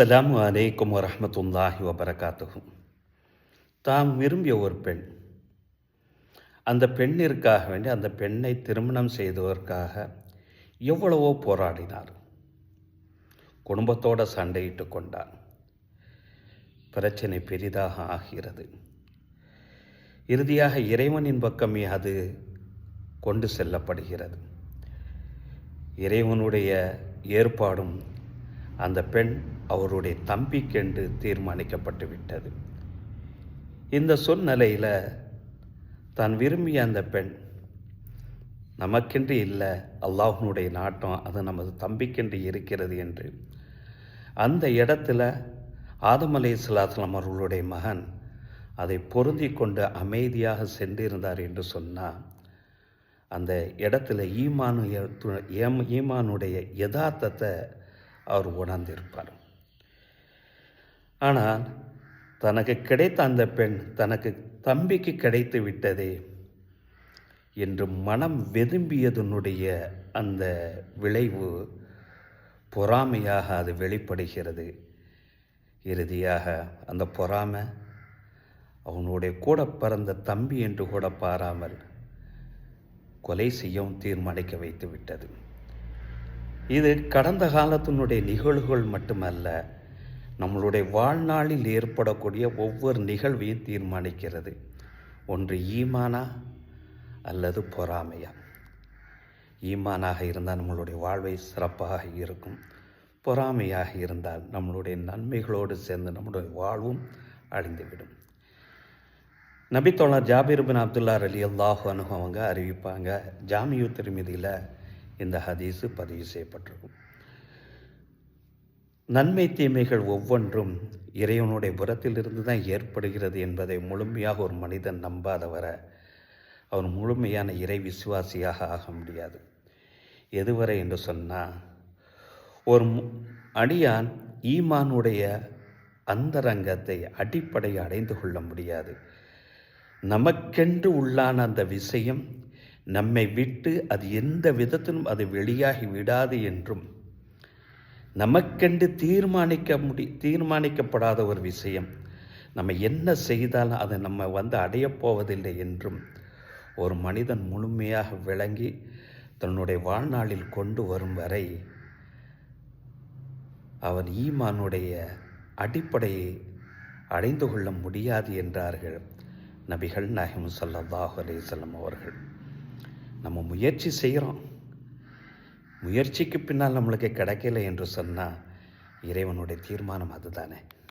அஸ்ஸலாமு அலைக்கும் வரமத்துல்லாஹி வபரகாத்துகும் தாம் விரும்பிய ஒரு பெண். அந்த பெண்ணிற்காக வேண்டி அந்த பெண்ணை திருமணம் செய்ததற்காக எவ்வளவோ போராடினார். குடும்பத்தோட சண்டையிட்டு கொண்டார். பிரச்சனை பெரிதாக ஆகிறது. இறுதியாக இறைவனின் பக்கமே அது கொண்டு செல்லப்படுகிறது. இறைவனுடைய ஏற்பாடும் அந்த பெண் அவருடைய தம்பிக்கென்று தீர்மானிக்கப்பட்டு விட்டது இந்த சூழ்நிலையில் தான் விரும்பிய அந்த பெண் நமக்கென்று இல்லை அல்லாஹனுடைய நாட்டம் அது நமது தம்பிக்கென்று இருக்கிறது என்று. அந்த இடத்துல ஆதம் அலை இஸ்லாஸ்லாம் அவர்களுடைய மகன் அதை பொருந்தி கொண்டு அமைதியாக சென்றிருந்தார் என்று சொன்னால் அந்த இடத்துல ஈமானு ஈமானுடைய யதார்த்தத்தை அவர் உணர்ந்திருப்பார். ஆனால் தனக்கு கிடைத்த அந்த பெண் தனக்கு தம்பிக்கு கிடைத்து விட்டதே என்று மனம் வெதும்பியதனுடைய அந்த விளைவு பொறாமையாக அது வெளிப்படுகிறது. இறுதியாக அந்த பொறாமை அவனுடைய கூட பிறந்த தம்பி என்று கூட பாராமல் கொலை செய்யவும் தீர்மானிக்க வைத்து விட்டது. இது கடந்த காலத்தினுடைய நிகழ்வுகள் மட்டுமல்ல நம்மளுடைய வாழ்நாளில் ஏற்படக்கூடிய ஒவ்வொரு நிகழ்வையும் தீர்மானிக்கிறது. ஒன்று ஈமானா அல்லது பொறாமையா? ஈமானாக இருந்தால் நம்மளுடைய வாழ்வை சிறப்பாக இருக்கும். பொறாமையாக இருந்தால் நம்மளுடைய நன்மைகளோடு சேர்ந்து நம்மளுடைய வாழ்வும் அழிந்துவிடும். நபித்தோழர் ஜாபீர் பின் அப்துல்லா அலி அல்லாஹு அனுகு அவங்க அறிவிப்பாங்க ஜாமியு திருமதியில் இந்த ஹதீஸு பதிவு செய்யப்பட்டிருக்கும். நன்மை தீமைகள் ஒவ்வொன்றும் இறைவனுடைய புறத்திலிருந்து தான் ஏற்படுகிறது என்பதை முழுமையாக ஒரு மனிதன் நம்பாதவரை அவர் முழுமையான இறை விசுவாசியாக ஆக முடியாது. எதுவரை என்று சொன்னால் ஒரு அடியான் ஈமானுடைய அந்தரங்கத்தை அடிப்படை அடைந்து கொள்ள முடியாது. நமக்கென்று உள்ளான அந்த விஷயம் நம்மை விட்டு அது எந்த விதத்திலும் அது வெளியாகி விடாது என்றும் நமக்கென்று தீர்மானிக்க முடி தீர்மானிக்கப்படாத ஒரு விஷயம். நம்ம என்ன செய்தாலும் அதை நம்ம வந்து அடையப்போவதில்லை என்றும் ஒரு மனிதன் முழுமையாக விளங்கி தன்னுடைய வாழ்நாளில் கொண்டு வரும் வரை அவன் ஈமானுடைய அடிப்படையை அடைந்து கொள்ள முடியாது என்றார்கள் நபிகள் நாயகம் சல்லாஹ் அலையம் அவர்கள். நம்ம முயற்சி செய்கிறோம். முயற்சிக்கு பின்னால் நம்மளுக்கு கிடைக்கல என்று சொன்னால் இறைவனுடைய தீர்மானம் அதுதானே.